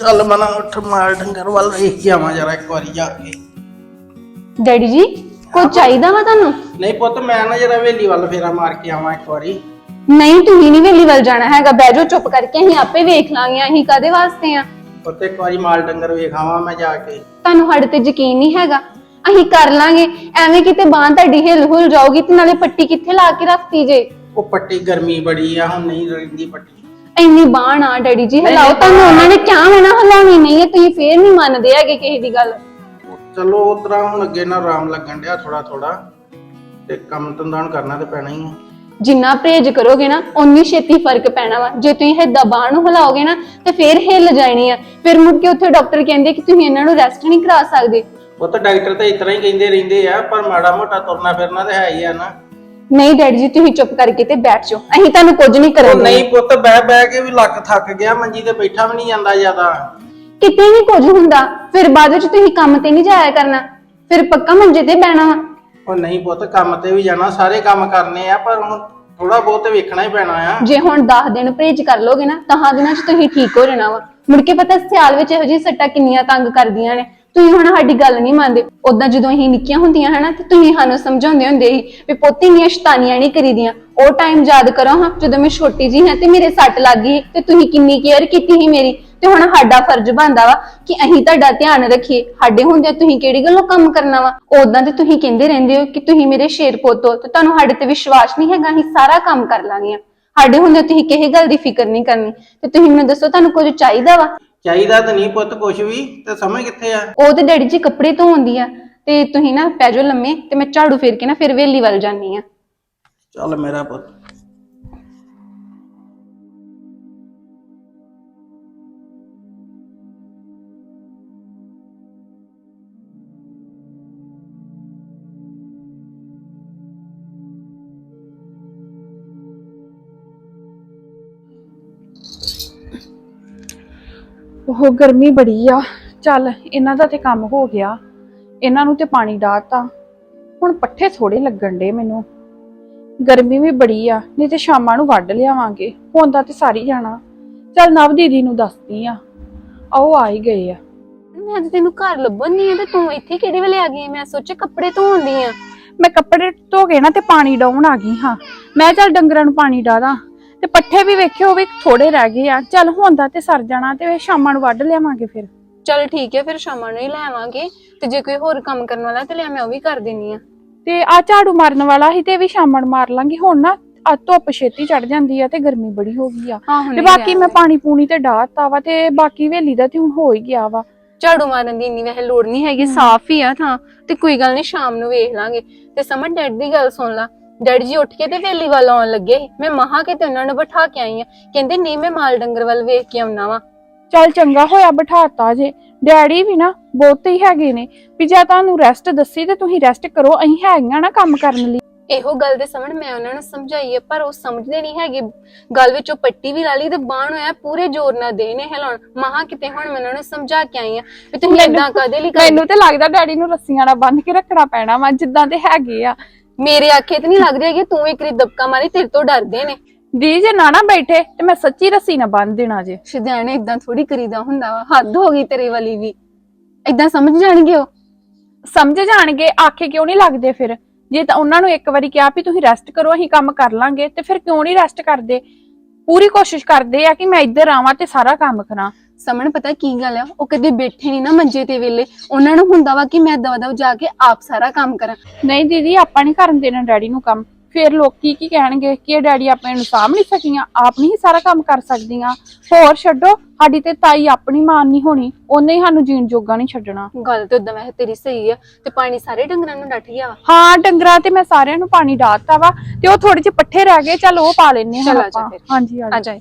ਚੱਲ ਮਨਾ ਉੱਠ ਮਾਰ ਡੰਗਰ ਵੱਲ ਵੇਖ ਕੇ ਆਵਾਂ ਜਰਾ ਇੱਕ ਵਾਰੀ ਜਾ ਕੇ। ਡੈਡੀ ਜੀ ਕੁਝ ਚਾਹੀਦਾ ਵਾ ਤੁਹਾਨੂੰ? ਨਹੀਂ ਪੁੱਤ ਮੈਂ ਨਾ ਜਰਾ ਵੇਲੀ ਵੱਲ ਫੇਰਾ ਮਾਰ ਕੇ ਆਵਾਂ ਇੱਕ ਵਾਰੀ। ਨਹੀਂ ਤੁਸੀਂ ਨਹੀਂ ਵੇਲੀ ਵੱਲ ਜਾਣਾ ਹੈਗਾ। ਬਹਿ ਜਾਓ ਚੁੱਪ ਕਰਕੇ ਅਸੀਂ ਆਪੇ ਵੇਖ ਲਾਂਗੇ ਅਸੀਂ ਕਾਦੇ ਵਾਸਤੇ ਆ। ਪੁੱਤ ਇੱਕ ਵਾਰੀ ਮਾਲ ਡੰਗਰ ਵੇਖ ਆਵਾਂ ਮੈਂ ਜਾ ਕੇ। ਤੁਹਾਨੂੰ ਸਾਡੇ ਤੇ ਯਕੀਨ ਨਹੀਂ ਹੈਗਾ। ਅਸੀਂ ਕਰ ਲਾਂਗੇ। ਐਵੇਂ ਕਿਤੇ ਬਾਂਹ ਤੁਹਾਡੀ ਹਿੱਲ ਹੁੱਲ ਜਾਊਗੀ ਤੇ ਨਾਲੇ ਪੱਟੀ ਕਿੱਥੇ ਲਾ ਕੇ ਰੱਖਤੀ ਜੇ? ਉਹ ਪੱਟੀ ਗਰਮੀ ਬੜੀ ਆ ਹੁਣ ਨਹੀਂ ਰਹਿੰਦੀ ਪੱਟੀ। ਇੰਨੀ ਬਾਂਹ ਨਾ ਡੈਡੀ ਜੀ ਹਿਲਾਓ ਤੁਹਾਨੂੰ ਉਹਨਾਂ ਨੇ ਕਿਹਾ ਮੈਂ ਨਾ ਹਿਲਾਉਣੀ ਨਹੀਂ ਹੈ ਤੁਸੀਂ ਫੇਰ ਨਹੀਂ ਮੰਨਦੇ ਹੈਗੇ ਕਿਸੇ ਦੀ ਗੱਲ। ਚਲੋ ਉਤਰਾ ਹੁਣ ਅੱਗੇ ਨਾ ਆਰਾਮ ਲੱਗਣ ਡਿਆ ਥੋੜਾ ਥੋੜਾ ਤੇ ਕੰਮ ਹੁਣ ਕਰਨਾ ਤੇ ਪੈਣਾ ਹੀ ਆ। ਜਿੰਨਾ ਪਰਹੇਜ ਕਰੋਗੇ ਨਾ ਉਨੀ ਛੇਤੀ ਫ਼ਰਕ ਪੈਣਾ ਵਾ। ਜੇ ਤੁਸੀਂ ਹਿੱਦਾ ਬਾਂਹ ਨੂੰ ਹਿਲਾਓਗੇ ਨਾ ਤੇ ਫੇਰ ਹਿੱਲ ਜਾਣੀ ਆ। ਫਿਰ ਮੁੜ ਕੇ ਉੱਥੇ ਡਾਕਟਰ ਕਹਿੰਦੇ ਕਿ ਤੁਸੀਂ ਇਹਨਾਂ ਨੂੰ ਰੈਸਟ ਨਹੀਂ ਕਰਾ ਸਕਦੇ। ਉਹ ਤਾਂ ਡਾਕਟਰ ਤਾਂ ਇਤਨਾ ਹੀ ਕਹਿੰਦੇ ਰਹਿੰਦੇ ਆ ਪਰ ਮਾੜਾ ਮੋਟਾ ਤੁਰਨਾ ਫਿਰਨਾ ਤੇ ਹੈ ਹੀ ਆ ਨਾ। ਨਹੀਂ ਡੈਡੀ ਜੀ ਤੁਸੀਂ ਚੁੱਪ ਕਰਕੇ ਤੇ ਬੈਠ ਜਾਓ। ਅਸੀਂ ਤੁਹਾਨੂੰ ਕੁਝ ਨਹੀਂ ਉਹ ਨਹੀਂ ਪੁੱਤ ਬਹਿ ਬਹਿ ਕੇ ਵੀ ਲੱਕ ਥੱਕ ਗਿਆ ਮੰਜੀ ਤੇ ਬੈਠਾ ਵੀ ਨਹੀਂ ਜਾਂਦਾ ਜ਼ਿਆਦਾ। ਕਿਤੇ ਨਹੀਂ ਕੁਝ ਹੁੰਦਾ ਫਿਰ ਬਾਅਦ ਵਿੱਚ ਤੁਸੀਂ ਕੰਮ ਤੇ ਨਹੀਂ ਜਾਇਆ ਕਰਨਾ। ਫਿਰ ਪੱਕਾ ਮੰਜੇ ਤੇ ਬਹਿਣਾ। ਵਾ ਉਹ ਨਹੀਂ ਪੁੱਤ ਕੰਮ ਤੇ ਵੀ ਜਾਣਾ ਸਾਰੇ ਕੰਮ ਕਰਨੇ ਆ ਪਰ ਹੁਣ ਥੋੜਾ ਬਹੁਤ ਤੇ ਵੇਖਣਾ ਹੀ ਪੈਣਾ ਆ। ਜੇ ਹੁਣ 10 ਦਿਨ ਪਰਹੇਜ ਕਰ ਲੋਗੇ ਨਾ ਤਾਂ ਦਿਨਾਂ 'ਚ ਤੁਸੀਂ ਠੀਕ ਹੋ ਜਾਣਾ ਵਾ। ਮੁੜ ਕੇ ਪਤਾ ਸਿਆਲ ਵਿੱਚ ਇਹੋ ਜਿਹੀ ਸੱਟਾਂ ਕਿੰਨੀਆਂ ਤੰਗ ਕਰਦੀਆਂ ਨੇ। ਤੁਸੀਂ ਹੁਣ ਸਾਡੀ ਗੱਲ ਨਹੀਂ ਮੰਨਦੇ। ਉਦਾਂ ਜਦੋਂ ਅਸੀਂ ਨਿੱਕੀਆਂ ਹੁੰਦੀਆਂ ਹਨਾ, ਤੇ ਤੁਸੀਂ ਸਾਨੂੰ ਸਮਝਾਉਂਦੇ ਹੁੰਦੇ ਸੀ ਵੀ ਪੋਤੀ ਨੀਆਂ ਸ਼ੈਤਾਨੀਆਂ ਨਹੀਂ ਕਰੀਦੀਆਂ। ਉਹ ਟਾਈਮ ਯਾਦ ਕਰੋ ਹਾਂ, ਜਦੋਂ ਮੈਂ ਛੋਟੀ ਜੀ ਹਾਂ ਤੇ ਮੇਰੇ ਸੱਟ ਲੱਗ ਗਈ ਤੇ ਤੁਸੀਂ ਕਿੰਨੀ ਕੇਅਰ ਕੀਤੀ ਸੀ ਮੇਰੀ। ਤੇ ਹੁਣ ਸਾਡਾ ਫਰਜ਼ ਬਣਦਾ ਵਾ ਕਿ ਅਸੀਂ ਤੁਹਾਡਾ ਧਿਆਨ ਰੱਖੀਏ। ਸਾਡੇ ਹੁੰਦੇ ਤੁਸੀਂ ਕਿਹੜੀ ਗੱਲੋਂ ਕੰਮ ਕਰਨਾ ਵਾ? ਉਦਾਂ ਤੇ ਤੁਸੀਂ ਕਹਿੰਦੇ ਰਹਿੰਦੇ ਹੋ ਕਿ ਤੁਸੀਂ ਮੇਰੇ ਸ਼ੇਰ ਪੋਤੋ ਤੇ ਤੁਹਾਨੂੰ ਸਾਡੇ ਤੇ ਵਿਸ਼ਵਾਸ ਨਹੀਂ ਹੈਗਾ, ਅਸੀਂ ਸਾਰਾ ਕੰਮ ਕਰ ਲਾਂਗੇ ਸਾਡੇ ਹੁੰਦੇ ਤੁਸੀਂ ਕਿਸੇ ਗੱਲ ਦੀ ਫਿਕਰ ਨਹੀਂ ਕਰਨੀ। ਤੇ ਤੁਸੀਂ ਮੈਨੂੰ ਦੱਸੋ ਤੁਹਾਨੂੰ ਕੁਝ ਚਾਹੀਦਾ ਵਾ? ਚਾਹੀਦਾ ਤਾਂ ਨਹੀਂ ਪੁੱਤ ਕੁਛ ਵੀ ਤੇ ਸਮਝ ਕਿੱਥੇ ਆ? ਉਹ ਤੇ ਡੈਡੀ ਜੀ ਕੱਪੜੇ ਧੋਉਂਦੀ ਆ ਤੇ ਤੁਸੀਂ ਨਾ ਪੈ ਜਾਓ ਲੰਮੇ ਤੇ ਮੈਂ ਝਾੜੂ ਫੇਰ ਕੇ ਨਾ ਫਿਰ ਵੇਲੀ ਵੱਲ ਜਾਨੀ ਆ। ਚੱਲ ਮੇਰਾ ਪੁੱਤ। ਉਹ ਗਰਮੀ ਬੜੀ ਆ। ਚੱਲ ਇਹਨਾਂ ਦਾ ਤੇ ਕੰਮ ਹੋ ਗਿਆ। ਇਹਨਾਂ ਨੂੰ ਤੇ ਪਾਣੀ ਡਾਤਾ ਹੁਣ ਪੱਠੇ ਥੋੜੇ ਲੱਗਣ ਡੇ ਮੈਨੂੰ। ਗਰਮੀ ਵੀ ਬੜੀ ਆ ਨਹੀਂ ਤੇ ਸ਼ਾਮਾਂ ਨੂੰ ਵੱਢ ਲਿਆਵਾਂਗੇ। ਹੁੰਦਾ ਤੇ ਸਾਰੀ ਜਾਣਾ। ਚੱਲ ਨਵ ਦੀਦੀ ਨੂੰ ਦੱਸਦੀ ਆ। ਆਓ ਆ ਹੀ ਗਏ ਆ। ਮੈਂ ਤੇ ਤੈਨੂੰ ਘਰ ਲੱਭਣ ਨਹੀਂ ਆ ਤੇ ਤੂੰ ਇੱਥੇ ਕਿਹੜੇ ਵੇਲੇ ਆ ਗਈ ਮੈਂ ਸੋਚਿਆ ਕੱਪੜੇ ਧੋਉਂਦੀ ਆ। ਮੈਂ ਕੱਪੜੇ ਧੋ ਕੇ ਨਾ ਤੇ ਪਾਣੀ ਡਾਉਣ ਆ ਗਈ ਹਾਂ। ਮੈਂ ਚੱਲ ਡੰਗਰਾਂ ਨੂੰ ਪਾਣੀ ਡਾਦਾ ਤੇ ਪੱਠੇ ਵੀ ਵੇਖਿਓ ਵੀ ਥੋੜੇ ਰਹਿ ਗਏ ਆ। ਚੱਲ ਹੁੰਦਾ ਤੇ ਸਰ ਜਾਣਾ ਤੇ ਸ਼ਾਮਾਂ ਨੂੰ ਵੱਢ ਲਿਆਵਾਂਗੇ ਫਿਰ। ਚਲ ਠੀਕ ਹੈ ਫਿਰ ਸ਼ਾਮਾਂ ਨੂੰ ਹੀ ਲੈ ਆਵਾਂਗੇ। ਤੇ ਜੇ ਕੋਈ ਹੋਰ ਕੰਮ ਕਰਨ ਵਾਲਾ ਤੇ ਲੈ ਮੈਂ ਉਹ ਵੀ ਕਰ ਦੇਣੀ ਆ। ਤੇ ਆ ਝਾੜੂ ਮਾਰਨ ਵਾਲਾ ਸੀ ਤੇ ਵੀ ਸ਼ਾਮਾਂ ਨੂੰ ਮਾਰ ਲਾਂਗੇ। ਹੁਣ ਨਾ ਆ ਧੁੱਪ ਛੇਤੀ ਚੜ ਜਾਂਦੀ ਆ ਤੇ ਗਰਮੀ ਬੜੀ ਹੋ ਗਈ ਆ। ਹਾਂ ਤੇ ਬਾਕੀ ਮੈਂ ਪਾਣੀ ਪੂਣੀ ਤੇ ਡਾਹਤਾ ਵਾ ਤੇ ਬਾਕੀ ਵੇਲੀ ਦਾ ਤੇ ਹੁਣ ਹੋ ਹੀ ਗਿਆ ਵਾ। ਝਾੜੂ ਮਾਰਨ ਦੀ ਇੰਨੀ ਵੈਸੇ ਲੋੜ ਨਹੀਂ ਹੈਗੀ ਸਾਫ਼ ਹੀ ਆ ਥਾਂ। ਤੇ ਕੋਈ ਗੱਲ ਨਹੀਂ ਸ਼ਾਮ ਨੂੰ ਵੇਖ ਲਾਂਗੇ। ਤੇ ਸਮਝ ਡੈਡ ਦੀ ਗੱਲ ਸੁਣ ਲਾ। ਡੈਡ ਜੀ ਉੱਠ ਕੇ ਤੇ ਵੇਲੀ ਵੱਲ ਆਉਣ ਲੱਗੇ। ਮੈਂ ਮਹਾ ਕੇ ਤੇ ਉਹਨਾਂ ਨੂੰ ਬਿਠਾ ਕੇ ਆਈ ਆ ਕਹਿੰਦੇ ਨਹੀਂ ਮੈਂ ਮਾਲ ਡੰਗਰ ਵੱਲ ਵੇਖ ਕੇ ਆਉਣਾ ਵਾ। ਚੱਲ ਚੰਗਾ ਹੋਇਆ ਬਿਠਾਤਾ ਜੇ। ਡੈਡੀ ਵੀ ਨਾ ਬਹੁਤੇ ਹੀ ਹੈਗੇ ਨੇ। ਵੀ ਜੇ ਤੁਹਾਨੂੰ ਰੈਸਟ ਦੱਸੀ ਤੇ ਤੁਸੀਂ ਰੈਸਟ ਕਰੋ ਅਸੀਂ ਹੈਗੀਆਂ ਨਾ ਕੰਮ ਕਰਨ ਲਈ। ਇਹੋ ਗੱਲ ਦੇ ਸਮਝ ਮੈਂ ਉਹਨਾਂ ਨੂੰ ਸਮਝਾਈ ਹੈ ਪਰ ਉਹ ਸਮਝਦੇ ਨਹੀਂ ਹੈਗੇ। ਗੱਲ ਵਿੱਚੋਂ ਪੱਟੀ ਵੀ ਲਾ ਲਈ ਤੇ ਬਾਣ ਹੋਇਆ ਪੂਰੇ ਜ਼ੋਰ ਨਾਲ ਦੇ ਨੇ ਹਿਲਾਉਣ। ਮਹਾ ਕਿਤੇ ਹੁਣ ਮੈਂ ਉਹਨਾਂ ਨੂੰ ਸਮਝਾ ਕੇ ਆਈ ਆ ਵੀ ਤੁਸੀਂ ਏਦਾਂ ਕਦੇ ਲਈ ਕਰਦੇ? ਮੈਨੂੰ ਤੇ ਲੱਗਦਾ ਡੈਡੀ ਨੂੰ ਰੱਸੀਆਂ ਨਾਲ ਬੰਨ੍ਹ ਕੇ ਰੱਖਣਾ ਪੈਣਾ ਵਾ ਜਿੱਦਾਂ ਦੇ ਹੈਗੇ ਆ। ਮੇਰੇ ਆਖੇ ਤੇ ਨਹੀਂ ਲੱਗਦੇ ਹੈਗੇ ਤੂੰ ਇੱਕ ਰੀ ਦਬਕਾ ਮਾਰੀ ਤੇਰੇ ਤੋਂ ਡਰਦੇ ਨੇ। ਦੀ ਜੇ ਨਾ ਨਾ ਬੈਠੇ ਤੇ ਮੈਂ ਸੱਚੀ ਰੱਸੀ ਨਾ ਬੰਨ ਦੇਣਾ ਜੇ। ਸ਼ਿਦਿਆਣੇ ਇਦਾਂ ਥੋੜੀ ਕਰੀਦਾ ਹੁੰਦਾ ਵਾ ਹੱਦ ਹੋ ਗਈ ਤੇਰੇ ਵਾਲੀ ਵੀ। ਇਦਾਂ ਸਮਝ ਜਾਣਗੇ ਉਹ? ਸਮਝ ਜਾਣਗੇ ਆਖੇ ਕਿਉਂ ਨਹੀਂ ਲੱਗਦੇ ਫਿਰ? ਜੇ ਤਾਂ ਉਹਨਾਂ ਨੂੰ ਇੱਕ ਵਾਰੀ ਕਿਹਾ ਵੀ ਤੁਸੀਂ ਰੈਸਟ ਕਰੋ ਅਸੀਂ ਕੰਮ ਕਰ ਲਾਂਗੇ ਤੇ ਫਿਰ ਕਿਉਂ ਨਹੀਂ ਰੈਸਟ ਕਰਦੇ? ਪੂਰੀ ਕੋਸ਼ਿਸ਼ ਕਰਦੇ ਆ ਕਿ ਮੈਂ ਇੱਧਰ ਆਵਾਂ ਤੇ ਸਾਰਾ ਕੰਮ ਕਰਾਂ। ਸਮਣ ਪਤਾ ਕੀ ਗੱਲ ਆ? ਉਹ ਕਦੇ ਬੈਠੇ ਨਹੀਂ ਨਾ ਮੰਜੇ ਤੇ ਵੇਲੇ ਉਹਨਾਂ ਨੂੰ ਹੁੰਦਾ ਵਾ ਕਿ ਮੈਂ ਦਵਾ ਦਵ ਜਾ ਕੇ ਆਪ ਸਾਰਾ ਕੰਮ ਕਰਾਂ। ਨਹੀਂ ਦੀਦੀ ਆਪਾਂ ਨਹੀਂ ਕਰਨ ਦੇਣਾ ਡੈਡੀ ਨੂੰ ਕੰਮ। ਫਿਰ ਲੋਕੀ ਕੀ ਕਹਿਣਗੇ ਕਿ ਇਹ ਡੈਡੀ ਆਪਣੇ ਨੂੰ ਸਾਂਭ ਨਹੀਂ ਸਕੀਆਂ ਆਪ ਨਹੀਂ ਸਾਰਾ ਕੰਮ ਕਰ ਸਕਦੀਆਂ। ਹੋਰ ਛੱਡੋ ਸਾਡੀ ਤੇ ਤਾਈ ਆਪਣੀ ਮਾਨ ਨਹੀਂ ਹੋਣੀ ਉਹਨੇ ਹੀ ਸਾਨੂੰ ਜੀਣ ਜੋਗਾ ਨਹੀਂ ਛੱਡਣਾ। ਗੱਲ ਤੇ ਉਦਾਂ ਵੈਸੇ ਤੇਰੀ ਸਹੀ ਆ ਤੇ ਪਾਣੀ ਸਾਰੇ ਡੰਗਰਾਂ ਨੂੰ ਡੱਠ ਗਿਆ ਵਾ। ਹਾਂ ਡੰਗਰਾਂ ਤੇ ਮੈਂ ਸਾਰਿਆਂ ਨੂੰ ਪਾਣੀ ਡਾਤਾ ਵਾ ਤੇ ਉਹ ਥੋੜੇ ਜਿਹੇ ਪੱਠੇ ਰਹਿ ਗਏ ਚੱਲ ਉਹ ਪਾ ਲੈਣੇ ਚੱਲ ਹਾਂ ਆ ਜਾ ਆਪਾਂ ਫਿਰ। ਹਾਂਜੀ ਆ ਆ ਜਾ।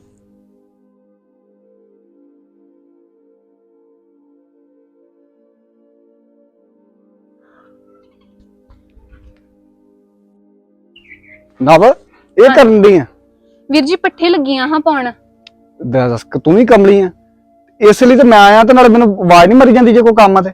ਨਵ ਇਹ ਕਰਨ ਦੀ ਆ? ਵੀਰ ਜੀ ਪੱਠੇ ਲੱਗੀਆਂ ਹਾਂ ਪਾਉਣ। ਦੱਸ ਤੂੰ ਵੀ ਕਮਲੀ ਆ? ਇਸ ਲਈ ਤੇ ਮੈਂ ਆਇਆ ਤੇ ਨਾਲੇ ਮੈਨੂੰ ਆਵਾਜ਼ ਨਹੀਂ ਮਰੀ ਜਾਂਦੀ ਜੇ ਕੋਈ ਕੰਮ ਆ ਤੇ।